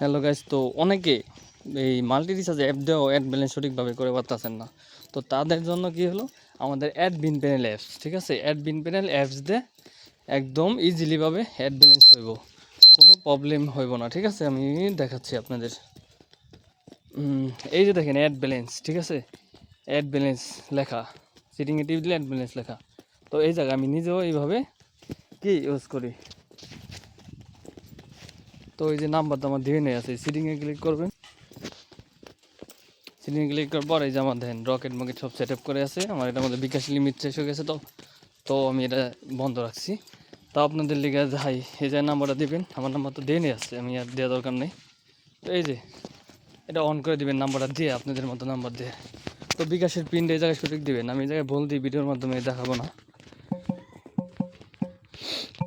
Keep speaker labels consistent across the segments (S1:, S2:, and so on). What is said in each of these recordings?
S1: Hello guys তো অনেকে এই মাল্টি রিচার্জ অ্যাপ দিয়েও অ্যাড ব্যালেন্স সঠিকভাবে করে পারতেছেন না। তো তাদের জন্য কি হলো? আমাদের অ্যাড বিন প্যানেল অ্যাপস ঠিক আছে? অ্যাড বিন প্যানেল অ্যাপস দিয়ে একদম ইজিলিভাবে অ্যাড ব্যালেন্স হইব। কোনো প্রবলেম হইব না, ঠিক আছে? আমি দেখাচ্ছি আপনাদের। এই যে দেখেন অ্যাড ব্যালেন্স ঠিক আছে? অ্যাড ব্যালেন্স লেখা। সিটিংয়ে টিপ দিলে অ্যাড ব্যালেন্স লেখা। তো এই জায়গায় আমি নিজেও এইভাবে কি ইউজ করি? তো এই যে নাম্বারটা আমার দিয়ে নেই আছে সিটিংয়ে ক্লিক করবেন। সিটিংয়ে ক্লিক করার পর এই যে আমার দেখেন রকেট মকেট সব সেট আপ করে আছে। আমার এটার মধ্যে বিকাশ লিমিট শেষ হয়ে গেছে তো। তো আমি এটা বন্ধ রাখছি। তা আপনাদের লিগে যাই, এই যে নাম্বারটা দিবেন, আমার নাম্বার তো দিয়ে নিয়ে আসছে, আমি আর দেওয়া দরকার নেই। তো এই যে, এটা অন করে দিবেন নাম্বারটা দিয়ে, আপনাদের মতো নাম্বার দিয়ে। তো বিকাশের পিনটা এই জায়গায় সঠিক দিবেন, আমি এই জায়গায় বল দিই ভিডিওর মাধ্যমে দেখাবো না।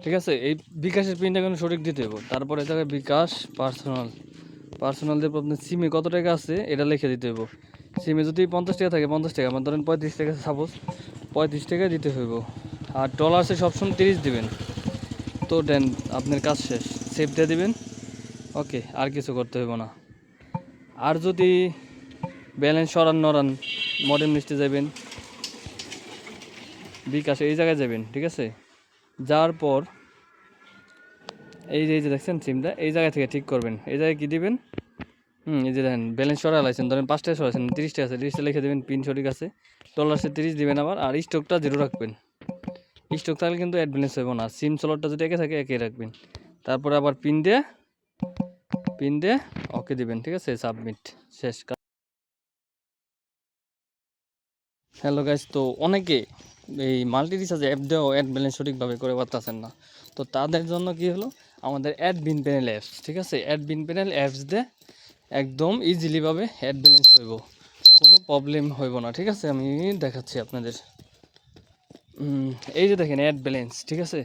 S1: ঠিক আছে? এই বিকাশের পিনটা কিন্তু সঠিক দিতে হবে তারপরে জায়গায় বিকাশ পার্সোনাল পার্সোনাল দিয়ে আপনার সিমে কত টাকা আছে, এটা লিখে দিতে হইব। সিমে যদি পঞ্চাশ টাকা থাকে, পঞ্চাশ টাকা। আমার ধরেন পঁয়ত্রিশ টাকা সাপোজ পঁয়ত্রিশ টাকা দিতে হইব। আর ডলার্সে সবসময় তিরিশ দিবেন। তো দেন, আপনার কাজ শেষ। সেভ দিয়ে দিবেন। ওকে আর কিছু করতে হইব না। আর যদি ব্যালেন্স সরান নরান মডেল লিস্টে যাবেন বিকাশে এই জায়গায় যাবেন ঠিক আছে? যাওয়ার পর, এই যে এই যে দেখছেন সিমটা, এই জায়গা থেকে ঠিক করবেন। এই জায়গায় কী দিবেন? হুম, এই যে দেখেন ব্যালেন্স সরা লাইছেন। ধরেন পাঁচ টাকা সরাইছেন তিরিশটা আছে, তিরিশটা লিখে দেবেন পিন সঠিক আছে। ডলারসে তিরিশ দিবেন আবার, আর স্টকটা জিরো রাখবেন। স্টক থাকলে কিন্তু অ্যাড হবে না। সিম চলারটা যদি একে থাকে, একে রাখবেন। তারপরে আবার পিন দিয়ে পিন দিয়ে ওকে দিবেন, ঠিক আছে? সাবমিট শেষ হ্যালো গাইস তো অনেকে এই মাল্টি রিচার্জ অ্যাপ দিয়েও অ্যাড ব্যালেন্স সঠিকভাবে করে পারতেছেন না। তো তাদের জন্য কি হলো? আমাদের অ্যাড বিন প্যানেল অ্যাপস ঠিক আছে? অ্যাড বিন প্যানেল অ্যাপস দিয়ে একদম ইজিলিভাবে অ্যাড ব্যালেন্স হইব। কোনো প্রবলেম হইব না, ঠিক আছে? আমি দেখাচ্ছি আপনাদের। এই যে দেখেন অ্যাড ব্যালেন্স ঠিক আছে?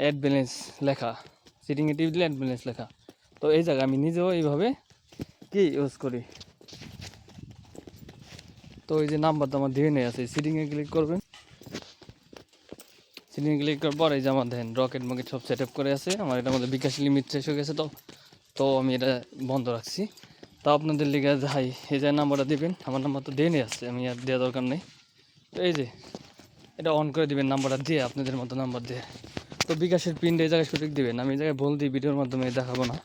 S1: অ্যাড ব্যালেন্স লেখা। সিটিংয়ে টিপ দিলে অ্যাড ব্যালেন্স লেখা। তো এই জায়গায় আমি নিজেও এইভাবে কি ইউজ করি? তো এই যে নাম্বারটা আমার দিয়ে নেই আছে। সিটিংয়ে ক্লিক করবেন। সিটিংয়ে ক্লিক করার পর এই যে আমার দেখেন রকেট মকেট সব সেট আপ করে আছে। আমার এটার মধ্যে বিকাশ লিমিট শেষ হয়ে গেছে তো। তো আমি এটা বন্ধ রাখছি। তা আপনাদের লিগে যাই, এই যে নাম্বারটা দিবেন, আমার নাম্বার তো দিয়ে নিয়ে আসছে আমি আর দেওয়া দরকার নেই। তো এই যে, এটা অন করে দিবেন নাম্বারটা দিয়ে, আপনাদের মতো নাম্বার দিয়ে। তো বিকাশের পিনটা এই জায়গায় সঠিক দিবেন, আমি এই জায়গায় বল দিই ভিডিওর মাধ্যমে দেখাবো না।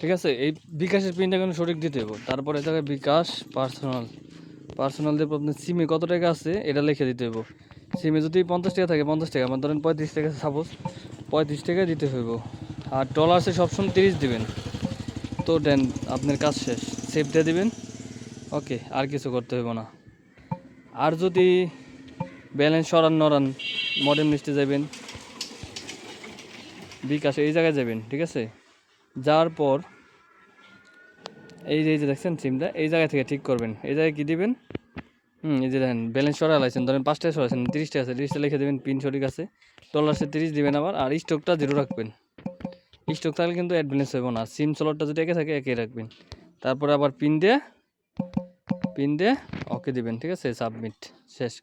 S1: ঠিক আছে? এই বিকাশের পিনটা কিন্তু সঠিক দিতে হবে তারপরে এই জায়গায় বিকাশ পার্সোনাল পার্সোনাল আপনার সিমে কত টাকা আছে, এটা লিখে দিতে হইব। সিমে যদি পঞ্চাশ টাকা থাকে, পঞ্চাশ টাকা আমার ধরেন পঁয়ত্রিশ টাকা সাপোজ পঁয়ত্রিশ টাকা দিতে হইব। আর ডলার্সে সবসময় তিরিশ দিবেন। তো দেন, আপনার কাজ শেষ। সেভ দিয়ে দিবেন। ওকে আর কিছু করতে হইব না। আর যদি ব্যালেন্স সরান নরান মডেল লিস্টে যাবেন বিকাশে এই জায়গায় যাবেন ঠিক আছে? যাওয়ার পর এই যে এই যে দেখছেন সিমটা, এই জায়গা থেকে ঠিক করবেন। এই জায়গায় কী দিবেন? হুম, এই যে দেখেন ব্যালেন্স সরা লাইছেন ধরেন পাঁচ টাকা সরাইছেন তিরিশটা আছে, তিরিশটা লিখে দেবেন পিন সঠিক আছে। ডলারসে তিরিশ দেবেন আবার, আর স্টকটা জিরো রাখবেন। স্টক থাকলে কিন্তু অ্যাড হইব না। সিম চলারটা যদি একে থাকে একে রাখবেন। তারপরে আবার পিন দিয়ে পিন দিয়ে ওকে দিবেন, ঠিক আছে? সাবমিট শেষ।